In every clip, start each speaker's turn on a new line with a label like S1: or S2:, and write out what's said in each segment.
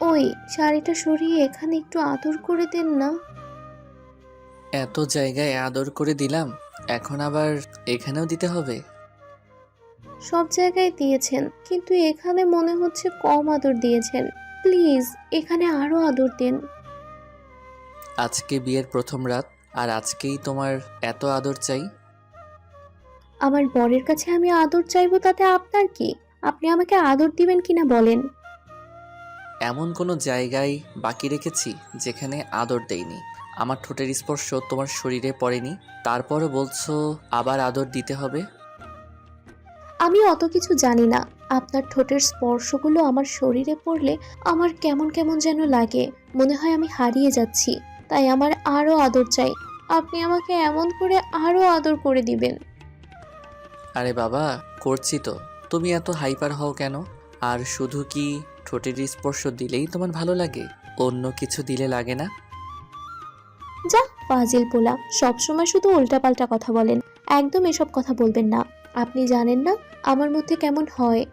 S1: ওই শাড়িটা সরিয়ে এখানে একটু আদর করে দেন না।
S2: এত জায়গায় আদর করে দিলাম এখন আবার এখানেও দিতে হবে?
S1: সব জায়গায় দিয়েছেন কিন্তু এখানে মনে হচ্ছে কম আদর দিয়েছেন। প্লিজ এখানে আরও আদর দেন।
S2: আজকে বিয়ের প্রথম রাত আর আজকেই তোমার এত আদর চাই?
S1: আমার বরের কাছে আমি আদর চাইব তাতে আপনার কি? আপনি আমাকে আদর দিবেন কিনা বলেন।
S2: এমন কোনো জায়গায় বাকি রেখেছি যেখানে আদর দেইনি। আমার ঠোঁটের স্পর্শ তোমার শরীরে পড়েনি। তারপরও বলছো আবার আদর দিতে হবে?
S1: আমি অত কিছু জানি না। আপনার ঠোঁটের স্পর্শগুলো আমার শরীরে পড়লে আমার কেমন কেমন যেন লাগে। মনে হয় আমি হারিয়ে যাচ্ছি। তাই আমার আরও আদর চাই। আপনি আমাকে এমন করে আরও আদর করে দিবেন।
S2: আরে বাবা করছি তো। তুমি এত হাইপার হও কেন? আর শুধু কি ঠোঁটের স্পর্শ দিলেই তোমার ভালো লাগে অন্য কিছু দিলে লাগে না?
S1: যা ফাজিল পোলা সবসময় শুধু উল্টাপাল্টা কথা বলেন একদম এসব কথা বলবেন না। আপনি জানেন না আমার মধ্যে কেমন হয়।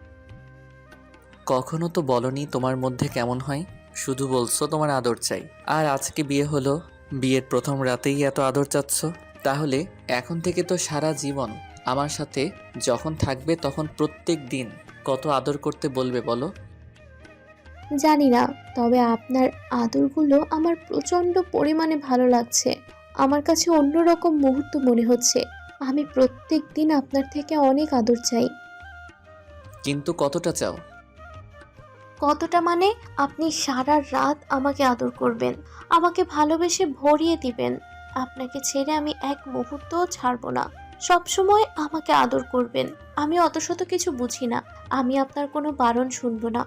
S2: কখনো তো বলনি তোমার মধ্যে কেমন হয় শুধু বলছো তোমার আদর চাই। আর আজকে বিয়ে হলো বিয়ের প্রথম রাতেই এত আদর চাচ্ছ? তাহলে এখন থেকে তো সারা জীবন আমার সাথে যখন থাকবে তখন প্রত্যেক দিন কত আদর করতে বলবে বলো?
S1: জানি না তবে আপনার আদরগুলো আমার প্রচণ্ড পরিমাণে ভালো লাগছে। আমার কাছে অন্যরকম মুহূর্ত মনে হচ্ছে। আমি প্রত্যেক দিন আপনার থেকে অনেক আদর চাই।
S2: কিন্তু কতটা চাও?
S1: কতটা মানে? আপনি সারা রাত আমাকে আদর করবেন আমাকে ভালোবেসে ভরিয়ে দিবেন। আপনাকে ছেড়ে আমি এক মুহূর্তও ছাড়বো না। সব সময় আমাকে আদর করবেন। আমি অত শত কিছু বুঝি না। আমি আপনার কোনো বারণ শুনব না।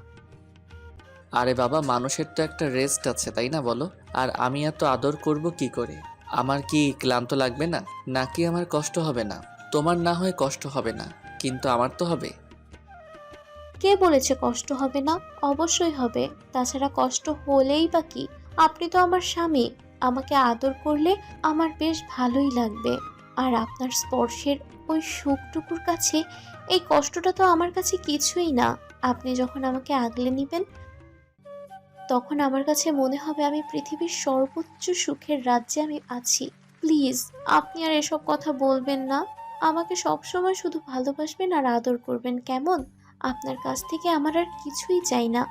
S2: আরে বাবা, মানুষের তো একটা রেস্ট আছে, তাই না বলো? আর আমি এত আদর করব কি করে? আমার কি ক্লান্ত লাগবে না? নাকি আমার কষ্ট হবে না? তোমার না হয় কষ্ট হবে না, কিন্তু আমার তো হবে।
S1: কে বলেছে কষ্ট হবে না? অবশ্যই হবে। তাছাড়া কষ্ট হলেই বা কি? আপনি তো আমার স্বামী। আমাকে আদর করলে আমার বেশ ভালোই লাগবে। আর আপনার স্পর্শের ওই সুখটুকুর কাছে, এই কষ্টটা তো আমার কাছে কিছুই না। আপনি যখন আমাকে আগলে নেবেন তখন আমার কাছে মনে হবে আমি পৃথিবীর সর্বোচ্চ সুখের রাজ্যে আমি আছি। প্লিজ, আপনি আর এসব কথা বলবেন না। আমাকে সবসময় শুধু ভালোবাসবেন আর আদর করবেন, কেমন? আপনার কাছ থেকে আমার আর কিছুই চাই না।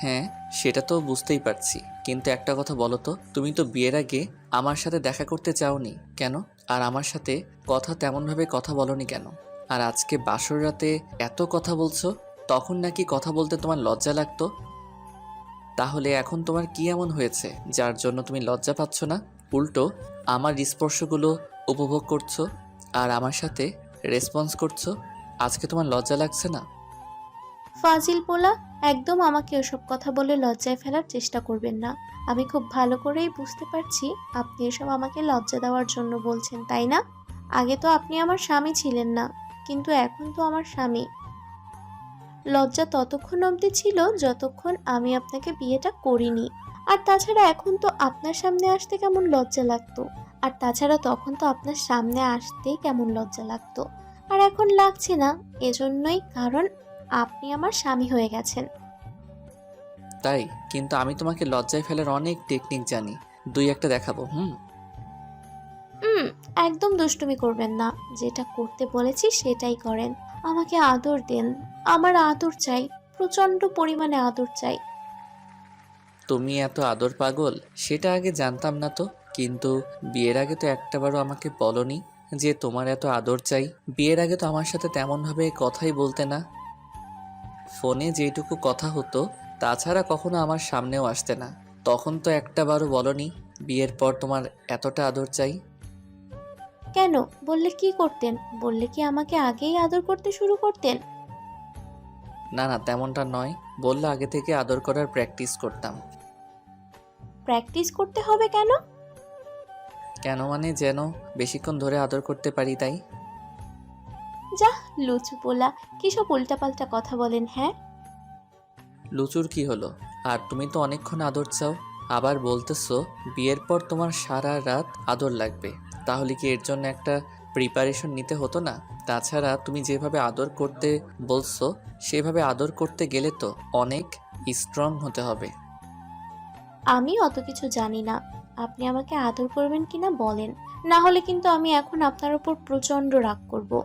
S2: হ্যাঁ সেটা তো বুঝতেই পারছি। কিন্তু একটা কথা বলো তো, তুমি তো বিয়ের আগে আমার সাথে দেখা করতে চাওনি, কেন? আর আমার সাথে কথা তেমনভাবে কথা বলনি কেন? আর আজকে বাসর রাতে এত কথা বলছো, তখন নাকি কথা বলতে তোমার লজ্জা লাগতো? তাহলে এখন তোমার কি এমন হয়েছে, যার জন্য তুমি লজ্জা পাচ্ছ না? উল্টো, আমার স্পর্শগুলো উপভোগ করছ আর আমার সাথে রেসপন্স করছ? আজকে তোমার লজ্জা লাগছে না?
S1: ফাজিল পোলা, একদম আমাকে ওসব কথা বলে লজ্জায় ফেলার চেষ্টা করবেন না। আমি খুব ভালো করেই বুঝতে পারছি আপনি এসব আমাকে লজ্জা দেওয়ার জন্য বলছেন, তাই না? আগে তো আপনি আমার স্বামী ছিলেন না, কিন্তু এখন তো আমার স্বামী। লজ্জা ততক্ষণ অবধি ছিল যতক্ষণ আমি আপনাকে বিয়েটা করিনি। আর তাছাড়া এখন তো আপনার সামনে আসতে কেমন লজ্জা লাগতো। আর তাছাড়া তখন তো আপনার সামনে আসতেই কেমন লজ্জা লাগতো। আর এখন লাগছে না এজন্যই কারণ আপনি আমার স্বামী হয়ে গেছেন।
S2: তাই? কিন্তু আমি তোমাকে লজ্জায় ফেলার অনেক টেকনিক জানি। দুই একটা দেখাবো হুম?
S1: হুম একদম দুষ্টুমি করবেন না। যেটা করতে বলেছি সেটাই করেন। আমাকে আদর দেন। আমার আদর চাই, প্রচণ্ড পরিমাণে আদর চাই।
S2: তুমি এত আদর পাগল, সেটা আগে জানতাম না তো। কিন্তু বিয়ের আগে তো একটাবারও আমাকে বলনি যে তোমার এত আদর চাই। বিয়ের আগে তো আমার সাথে তেমনভাবে কথাই বলতে না। ফোনে যেটুকু কথা হতো, তাছাড়া কখনো আমার সামনেও আসতে না। তখন তো একটাবারও বলনি, বিয়ের পর তোমার এতটা আদর চাই।
S1: কেন? বললে কি করতেন? বললে কি আমাকে আগেই আদর করতে শুরু করতেন?
S2: না না তেমনটা নয়। বললে আগে থেকে আদর করার প্র্যাকটিস করতাম।
S1: প্র্যাকটিস করতে হবে কেন?
S2: কেন মানে যেন বেশিক্ষণ ধরে আদর করতে পারি তাই।
S1: যা লুচু পোলা কিসব উল্টাপাল্টা কথা বলেন হ্যাঁ?
S2: লুচুর কি হলো? আর তুমি তো অনেকক্ষণ আদর চাও আবার বলতেছো বিয়ের পর তোমার সারা রাত আদর লাগবে। তাহলে কি এর জন্য একটা প্রিপারেশন নিতে হতো না? তাছাড়া তুমি যেভাবে আদর করতে বলছো সেভাবে আদর করতে গেলে তো অনেক স্ট্রং হতে হবে।
S1: আমি অত কিছু জানি না। আপনি আমাকে আদর করবেন কিনা বলেন। না হলে কিন্তু আমি এখন আপনার উপর প্রচণ্ড রাগ করব।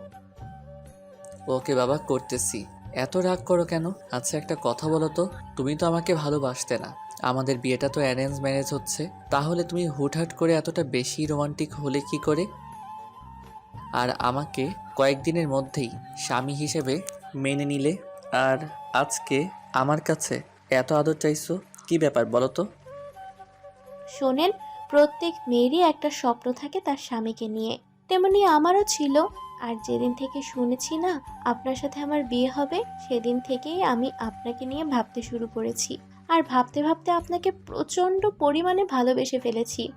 S2: ওকে বাবা করতেছি। এত রাগ করো কেন? আচ্ছা একটা কথা বলো তো। তুমি তো আমাকে ভালোবাসতে না। আমাদের বিয়েটা তো অ্যারেঞ্জ ম্যারেজ হচ্ছে। তাহলে তুমি হুটহাট করে এতটা বেশি রোমান্টিক হলে কি করে? আর আমাকে কয়েকদিনের মধ্যেই স্বামী হিসেবে মেনে নিলে। আর আজকে আমার কাছে এত আদর চাইছো, কি ব্যাপার বলো তো?
S1: শোনেন, প্রত্যেক মেয়েরই একটা স্বপ্ন থাকে তার স্বামীকে নিয়ে। তেমনি আমারও ছিল। আর যেদিন থেকে শুনেছি না, আপনার সাথে আমার বিয়ে হবে, সেদিন থেকেই আমি আপনাকে নিয়ে ভাবতে শুরু করেছি। আর ভাবতে ভাবতে আপনাকে প্রচণ্ড পরিমাণে ভালোবেসে ফেলেছি।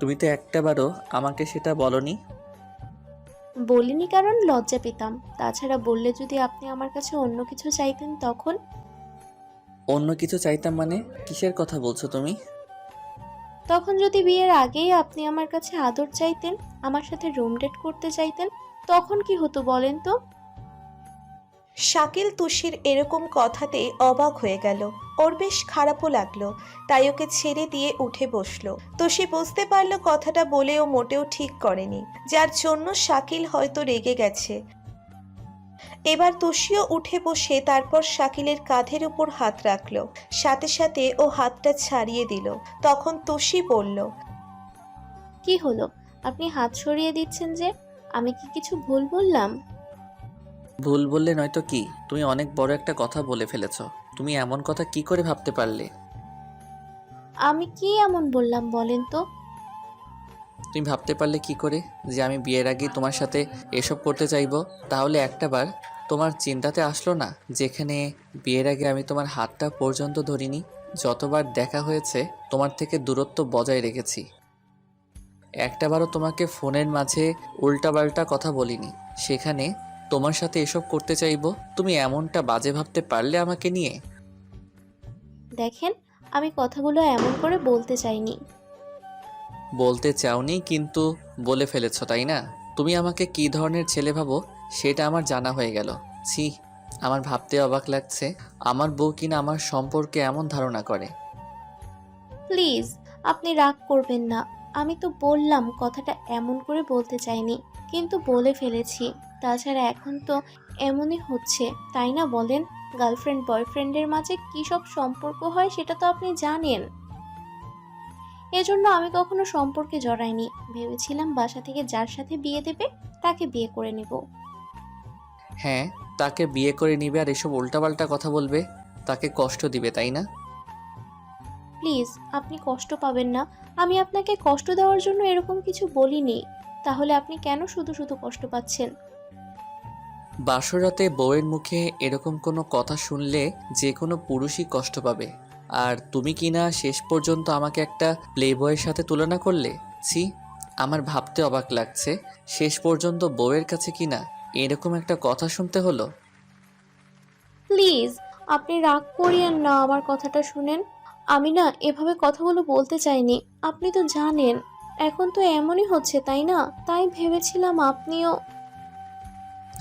S2: তুমি তো একটাবারও আমাকে সেটা বলনি।
S1: বলিনি কারণ লজ্জা পেতাম। তাছাড়া বললে যদি আপনি আমার কাছে অন্য কিছু চাইতেন তখন?
S2: অন্য কিছু চাইতাম মানে? কিসের কথা বলছো তুমি?
S1: তখন যদি বিয়ের আগেই আপনি আমার কাছে আদর চাইতেন আমার সাথে রুম ডেট করতে চাইতেন তখন কি হতো বলেন তো?
S3: শাকিল তুষির এরকম কথাতে অবাক হয়ে গেল। ওর বেশ খারাপও লাগল, তাই ওকে ছেড়ে দিয়ে উঠে বসল। তুষি বুঝতে পারল কথাটা বলেও মোটেও ঠিক করেনি, যার জন্য শাকিল হয়তো রেগে গেছে। এবার তুষিও উঠে বসে তারপর শাকিলের কাঁধের উপর হাত রাখল। সাথে সাথে ও হাতটা ছাড়িয়ে দিল। তখন তুষি বলল,
S1: কি হলো? আপনি হাত সরিয়ে দিচ্ছেন যে? আমি কি কিছু ভুল বললাম?
S2: ভুল বললে নয়তো কি? তুমি অনেক বড় একটা কথা বলে ফেলেছো। তুমি এমন কথা কি করে ভাবতে পারলে?
S1: আমি কি এমন বললাম বলেন তো?
S2: তুমি ভাবতে পারলে কি করে? যে আমি বিয়ের আগে তোমার সাথে এসব করতে চাইব তাহলে একটাবার তোমার চিন্তাতে আসলো না? যেখানে বিয়ের আগে আমি তোমার হাতটা পর্যন্ত ধরিনি যতবার দেখা হয়েছে তোমার থেকে দূরত্ব বজায় রেখেছি। একটাবারও তোমাকে ফোনের মাঝে উল্টাপাল্টা কথা বলিনি। সেখানে তোমার সাথে এসব করতে চাইব? তুমি এমনটা বাজে ভাবতে পারলে আমাকে নিয়ে।
S1: দেখেন আমি কথাগুলো এমন করে বলতে চাইনি।
S2: বলতে চাওনি কিন্তু বলে ফেলেছ তাই না? তুমি আমাকে কী ধরনের ছেলে ভাবো সেটা আমার জানা হয়ে গেল। ছি আমার ভাবতে অবাক লাগছে। আমার বউ কিনা আমার সম্পর্কে এমন ধারণা করে।
S1: প্লিজ আপনি রাগ করবেন না। আমি তো বললাম কথাটা এমন করে বলতে চাইনি কিন্তু বলে ফেলেছি। তাছাড়া এখন তো এমনই হচ্ছে তাই না বলেন? গার্লফ্রেন্ড বয়ফ্রেন্ডের মাঝে কী সব সম্পর্ক হয় সেটা তো আপনি জানেন। এজন্য আমি কখনো সম্পর্কে জড়াইনি। ভেবেছিলাম বাসা থেকে যার সাথে বিয়ে দেবে তাকে বিয়ে করে নেব।
S2: হ্যাঁ তাকে বিয়ে করে নিবে আর এসব উল্টাপাল্টা কথা বলবে তাকে কষ্ট দিবে তাই না?
S1: প্লিজ আপনি কষ্ট পাবেন না। আমি আপনাকে কষ্ট দেওয়ার জন্য এরকম কিছু বলিনি। তাহলে আপনি কেন শুধু শুধু কষ্ট পাচ্ছেন?
S2: বাসরাতে বউয়ের মুখে এরকম কোনো কথা শুনলে যে কোনো পুরুষই কষ্ট পাবে। আর তুমি কি না শেষ পর্যন্ত আমাকে একটা প্লে বয়ের সাথে তুলনা করলে? ছি, আমার ভাবতে অবাক লাগছে। শেষ পর্যন্ত বউয়ের কাছে কি না এরকম একটা কথা শুনতে হলো?
S1: প্লিজ, আপনি রাগ করিয়েন না আমার কথাটা শুনেন। আমি না এভাবে কথাগুলো বলতে চাইনি। আপনি তো জানেন, এখন তো এমনই হচ্ছে, তাই না? তাই ভেবেছিলাম আপনিও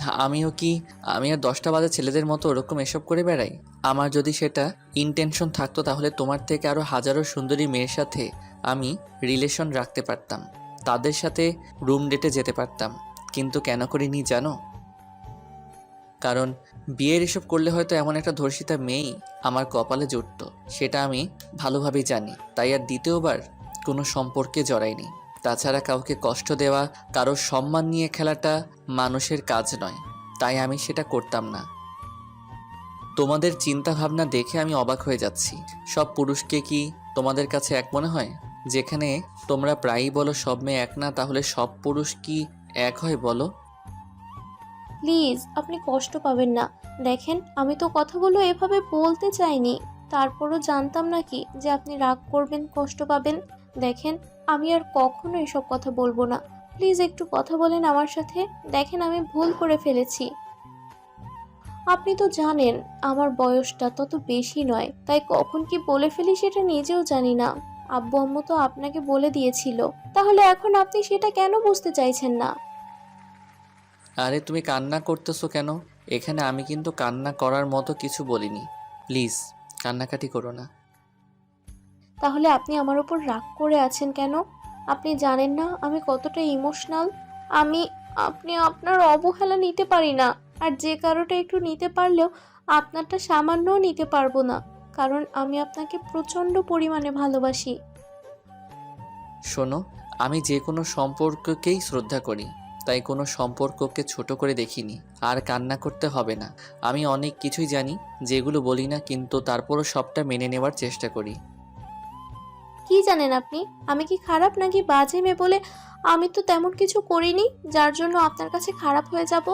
S2: আমিও কি আমি আর দশটা বাজে ছেলেদের মতো ওরকম এসব করে বেড়াই? আমার যদি সেটা ইনটেনশন থাকতো তাহলে তোমার থেকে আরও হাজারো সুন্দরী মেয়ের সাথে আমি রিলেশন রাখতে পারতাম। তাদের সাথে রুম ডেটে যেতে পারতাম। কিন্তু কেন করিনি জানো? কারণ বিয়ের এসব করলে হয়তো এমন একটা ধর্ষিতা মেয়েই আমার কপালে জুটতো। সেটা আমি ভালোভাবেই জানি। তাই আর দ্বিতীয়বার কোনো সম্পর্কে জড়াইনি। তাছাড়া কাউকে কষ্ট দেওয়া, কারোর সম্মান নিয়ে খেলাটা মানুষের কাজ নয়। তাই আমি সেটা করতাম না। তোমাদের চিন্তা ভাবনা দেখে আমি অবাক হয়ে যাচ্ছি। সব পুরুষকে কি তোমাদের কাছে এক মনে হয়? যেখানে তোমরা প্রায়ই বলো, সব মেয়ে এক না, তাহলে সব পুরুষ কি এক হয় বলো?
S1: প্লিজ, আপনি কষ্ট পাবেন না। দেখেন, আমি তো কথাগুলো এভাবে বলতে চাইনি। তারপরও জানতাম নাকি যে আপনি রাগ করবেন, কষ্ট পাবেন। দেখেন আমি আর কখনো এসব কথা বলব না। প্লিজ একটু কথা বলেন আমার সাথে। দেখেন, আমি ভুল করে ফেলেছি। আপনি তো জানেন, আমার বয়সটা তত বেশি নয়। তাই কখন কি বলে ফেলি সেটা নিজেও জানি না। আব্বু আম্মু তো আপনাকে বলে দিয়েছিল। তাহলে এখন আপনি সেটা কেন বুঝতে চাইছেন না?
S2: আরে, তুমি কান্না করতেছো কেন? এখানে আমি কিন্তু কান্না করার মতো কিছু বলিনি। প্লিজ, কান্নাকাটি করো না।
S1: তাহলে আপনি আমার উপর রাগ করে আছেন কেন? আপনি জানেন না আমি কতটা ইমোশনাল আমি, আপনি আপনার অবহেলা নিতে পারি না। আর যে কারোটা একটু নিতে পারলেও আপনারটা সামান্যও নিতে পারব না। কারণ আমি আপনাকে প্রচণ্ড পরিমাণে ভালোবাসি।
S2: শোনো, আমি যে কোনো সম্পর্ককেই শ্রদ্ধা করি, তাই কোনো সম্পর্ককে ছোট করে দেখিনি। আর কান্না করতে হবে না। আমি অনেক কিছুই জানি, যেগুলো বলি না, কিন্তু তারপরও সবটা মেনে নেওয়ার চেষ্টা করি।
S1: কি জানেন আপনি? আমি কি খারাপ নাকি বাজে মেয়ে বলে আমি তো তেমন কিছু করিনি যার জন্য আপনার কাছে খারাপ হয়ে যাব?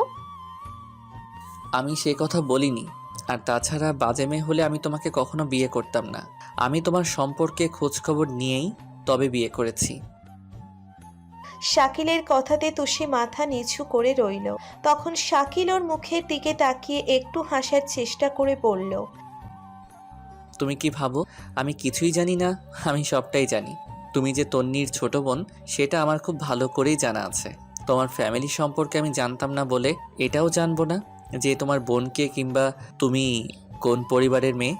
S2: আমি সে কথা বলিনি। আর তাছাড়া বাজে মেয়ে হলে আমি তোমাকে কখনো বিয়ে করতাম না। আমি তোমার সম্পর্কে খোঁজখবর নিয়েই তবে বিয়ে করেছি।
S3: শাকিলের কথাতে তুষি মাথা নিচু করে রইল। তখন শাকিল ওর মুখের দিকে তাকিয়ে একটু হাসার চেষ্টা করে বলল
S2: তুমি কি ভাবো? আমি কিছুই জানি না, আমি সবটাই জানি। তুমি যে তন্নির ছোট বোন, সেটা আমার খুব ভালো করেই জানা আছে। তোমার ফ্যামিলি সম্পর্কে আমি জানতাম না বলে এটাও জানব না যে তোমার বোনকে কিংবা তুমি কোন পরিবারের মেয়ে।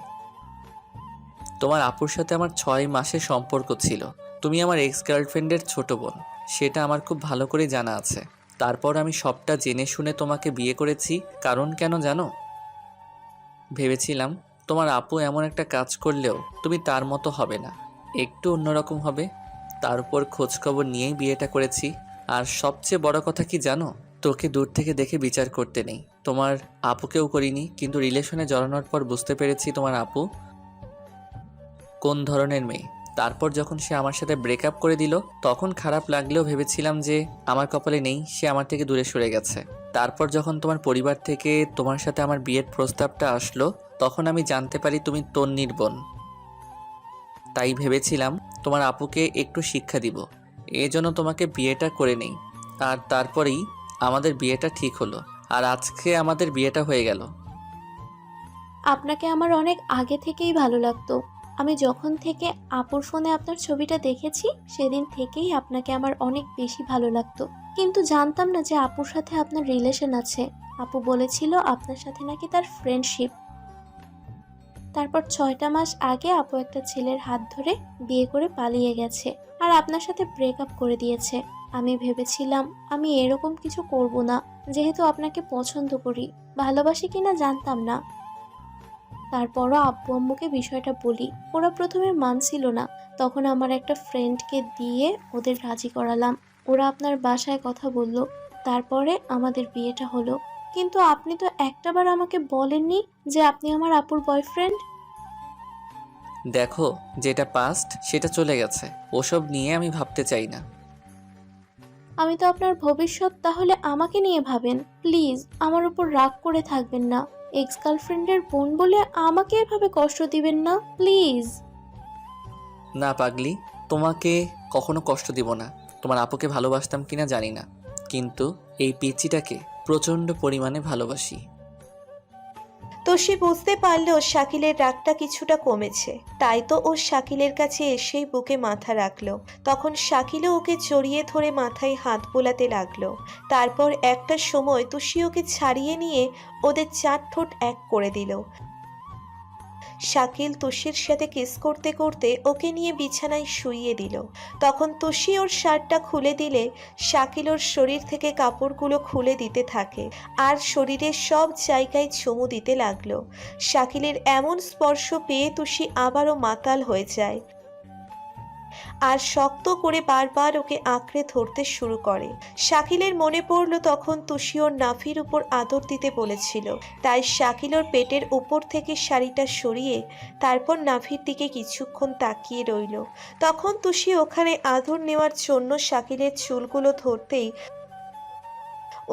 S2: তোমার আপুর সাথে আমার ছয় মাসের সম্পর্ক ছিল। তুমি আমার এক্স গার্লফ্রেন্ডের ছোট বোন, সেটা আমার খুব ভালো করে জানা আছে। তারপর আমি সবটা জেনে শুনে তোমাকে বিয়ে করেছি, কারণ কেন জানো? ভেবেছিলাম তোমার আপু এমন একটা কাজ করলেও তুমি তার মতো হবে না। একটু অন্যরকম হবে। তার উপর খোঁজখবর নিয়েই বিয়েটা করেছি। আর সবচেয়ে বড় কথা কি জানো? তোকে দূর থেকে দেখে বিচার করতে নেই। তোমার আপুকেও করিনি, কিন্তু রিলেশনে জড়ানোর পর বুঝতে পেরেছি তোমার আপু কোন ধরনের মেয়ে। তারপর যখন সে আমার সাথে ব্রেকআপ করে দিল, তখন খারাপ লাগলেও ভেবেছিলাম যে আমার কপালে নেই, সে আমার থেকে দূরে সরে গেছে। তারপর যখন তোমার পরিবার থেকে তোমার সাথে আমার বিয়ের প্রস্তাবটা আসলো, তখন আমি জানতে পারি তুমি তন্নির বোন। তাই ভেবেছিলাম তোমার আপুকে একটু শিক্ষা দিব। এজন্য তোমাকে বিয়েটা করে নেই। আর তারপরেই আমাদের বিয়েটা ঠিক হলো। আর আজকে আমাদের বিয়েটা হয়ে গেল।
S1: আপনাকে আমার অনেক আগে থেকেই ভালো লাগতো। আমি যখন থেকে আপুর ফোনে আপনার ছবিটা দেখেছি, সেদিন থেকেই আপনাকে আমার অনেক বেশি ভালো লাগতো। কিন্তু জানতাম না যে আপুর সাথে আপনার রিলেশন আছে। আপু বলেছিল আপনার সাথে নাকি তার ফ্রেন্ডশিপ তারপর ছয়টা মাস আগে আপু একটা ছেলের হাত ধরে বিয়ে করে পালিয়ে গেছে আর আপনার সাথে ব্রেকআপ করে দিয়েছে। আমি ভেবেছিলাম, আমি এরকম কিছু করব না, যেহেতু আপনাকে পছন্দ করি। ভালোবাসি কিনা জানতাম না। তারপরও আব্বু আম্মুকে বিষয়টা বলি ওরা প্রথমে মানছিল না। তখন আমার একটা ফ্রেন্ডকে দিয়ে ওদের রাজি করালাম। ওরা আপনার বাসায় কথা বলল তারপরে আমাদের বিয়েটা হলো। কিন্তু আপনি তো একটাবার আমাকে বলেননি যে আপনি আমার আপুর বয়ফ্রেন্ড?
S2: দেখো যেটা পাস্ট সেটা চলে গেছে। ওসব নিয়ে আমি ভাবতে চাই না।
S1: আমি তো আপনার ভবিষ্যৎ তাহলে আমাকে নিয়ে ভাবেন। প্লিজ আমার উপর রাগ করে থাকবেন না। এক্স গার্লফ্রেন্ডের বোন বলে আমাকে এভাবে কষ্ট দিবেন না প্লিজ
S2: না পাগলি, তোমাকে কখনো কষ্ট দিব না। তোমার আপুকে ভালোবাসতাম কিনা জানি না। কিন্তু এই পিচিটাকে প্রচণ্ড পরিমাণে ভালোবাসি।
S3: তোষি বুঝতে পারল শাকিলের রাগটা কিছুটা কমেছে। তাই তো ও শাকিলের কাছে এসেই বুকে মাথা রাখল। তখন শাকিলও ওকে জড়িয়ে ধরে মাথায় হাত বোলাতে লাগল। তারপর একটা সময় তুষি ওকে ছাড়িয়ে নিয়ে ওদের চার ঠোঁট এক করে দিল। শাকিল তুষির সাথে কিস করতে করতে ওকে নিয়ে বিছানায় শুইয়ে দিল। তখন তুষি ওর শার্টটা খুলে দিলে, শাকিল ওর শরীর থেকে কাপড়গুলো খুলে দিতে থাকে আর শরীরের সব জায়গায় চুমু দিতে লাগল। শাকিলের এমন স্পর্শ পেয়ে তুষি আবারও মাতাল হয়ে যায়। আর শক্ত করে বারবার ওকে আঁকড়ে ধরতে শুরু করে। শাকিলের মনে পড়ল তখন তুষি ওর নাফির উপর আদর দিতে বলেছিল। তাই শাকিল ওর পেটের উপর থেকে শাড়িটা সরিয়ে তারপর নাফির দিকে কিছুক্ষণ তাকিয়ে রইল। তখন তুষি ওখানে আদর নেওয়ার জন্য শাকিলের চুলগুলো ধরতেই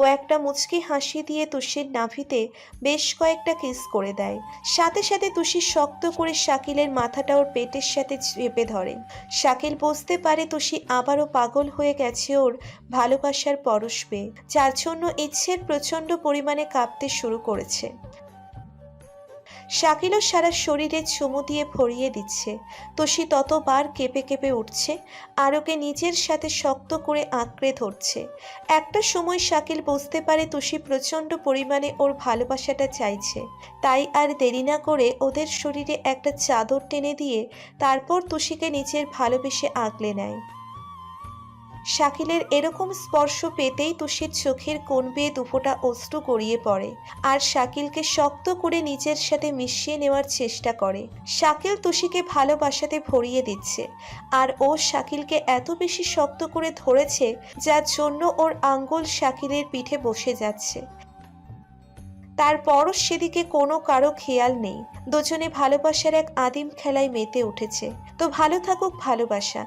S3: ও একটা মুচকি হাসি দিয়ে তুষির নাভিতে বেশ কয়েকটা কিস করে দেয়। সাথে সাথে তুষি শক্ত করে শাকিলের মাথাটা ওর পেটের সাথে চেপে ধরে। শাকিল বুঝতে পারে তুষি আবারও পাগল হয়ে গেছে ওর ভালোবাসার পরশ পেয়ে। যার জন্য ইচ্ছের প্রচণ্ড পরিমাণে কাঁপতে শুরু করেছে। শাকিলও সারা শরীরে চুমু দিয়ে ভরিয়ে দিচ্ছে। তোষি ততবার কেঁপে কেঁপে উঠছে, আর ওকে নিজের সাথে শক্ত করে আঁকড়ে ধরছে। একটা সময় শাকিল বুঝতে পারে তুষি প্রচণ্ড পরিমাণে ওর ভালোবাসাটা চাইছে। তাই আর দেরি না করে ওদের শরীরে একটা চাদর টেনে দিয়ে তারপর তুষিকে নিজের ভালোবেসে আঁকলে নেয়। শাকিলের এরকম স্পর্শ পেতেই তুষির চোখের কোণ বেয়ে দুফোটা অশ্রু গড়িয়ে পড়ে আর শাকিলকে শক্ত করে নিজের সাথে মিশিয়ে নেওয়ার চেষ্টা করে। শাকিল তুষিকে ভালোবাসাতে ভরিয়ে দিচ্ছে আর ও শাকিলকে এত বেশি শক্ত করে ধরেছে যার জন্য ওর আঙ্গুল শাকিলের পিঠে বসে যাচ্ছে। তারপরও সেদিকে কোনো কারও খেয়াল নেই। দুজনে ভালোবাসার এক আদিম খেলায় মেতে উঠেছে। তো ভালো থাকুক ভালোবাসা।